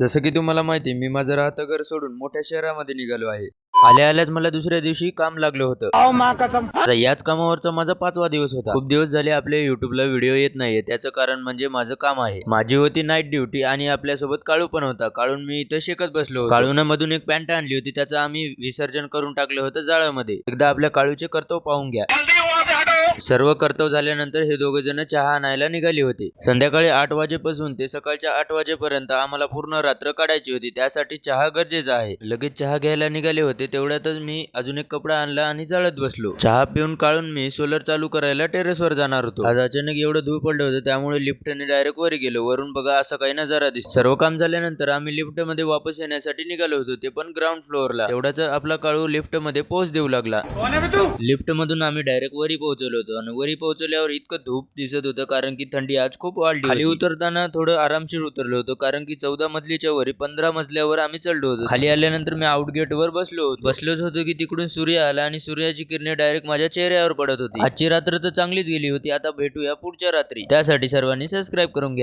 जसं की तुम्हाला माहिती मी माझं राहतं घर सोडून मोठ्या शहरामध्ये निघालो आहे. आल्या आल्याच मला दुसऱ्या दिवशी काम लागलं होतं. आता याच कामावरचा माझा पाचवा दिवस होता. खूप दिवस झाले आपल्या युट्यूबला व्हिडिओ येत नाहीये त्याचं कारण म्हणजे माझं काम आहे. माझी होती नाईट ड्युटी आणि आपल्यासोबत काळू पण होता. काळून मी इथं शेकत बसलो. काळूनं मधून एक पॅन्ट आणली होती त्याचं आम्ही विसर्जन करून टाकलं होतं जाळामध्ये एकदा आपल्या काळूचे कर्तव्य पाहून घ्या. सर्व कर्तव्य झाल्यानंतर हे दोघे जण चहा आणायला निघाले होते. संध्याकाळी आठ वाजेपासून ते सकाळच्या आठ वाजेपर्यंत आम्हाला पूर्ण रात्र काढायची होती. त्यासाठी चहा गरजेचा आहे. लगेच चहा घ्यायला निघाले होते. तेवढ्यातच मी अजून एक कपडा आणला आणि जळत बसलो. चहा पिऊन काढून मी सोलर चालू करायला टेरेसवर जाणार होतो. आज अचानक एवढं धूळ पडलं होतं त्यामुळे लिफ्टने डायरेक्ट वर गेलो. वरून बघा असं काही नजारा दिसतो. सर्व काम झाल्यानंतर आम्ही लिफ्टमध्ये वापस येण्यासाठी निघालो होतो. ते पण ग्राउंड फ्लोअरला तेवढाच आपला काळू लिफ्टमध्ये पोहोच देऊ लागला. लिफ्ट मधून आम्ही डायरेक्ट वरी पोहोचलो. होतो. आणि वरी पोहोचल्यावर इतकं धूप दिसत होतं कारण की थंडी आज खूप वाढली खाली उतरताना थोडं आरामशीर उतरलो होतो कारण की चौदा मजलीच्या वरी पंधरा मजल्यावर आम्ही चढलो होतो. खाली आल्यानंतर मी आउट गेट वर बसलो होतो. बसलोच होतो की तिकडून सूर्य आला आणि सूर्याची किरणे डायरेक्ट माझ्या चेहऱ्यावर पडत होती. आजची रात्र तर चांगलीच गेली होती. आता भेटूया पुढच्या रात्री. त्यासाठी सर्वांनी सबस्क्राईब करून घ्या.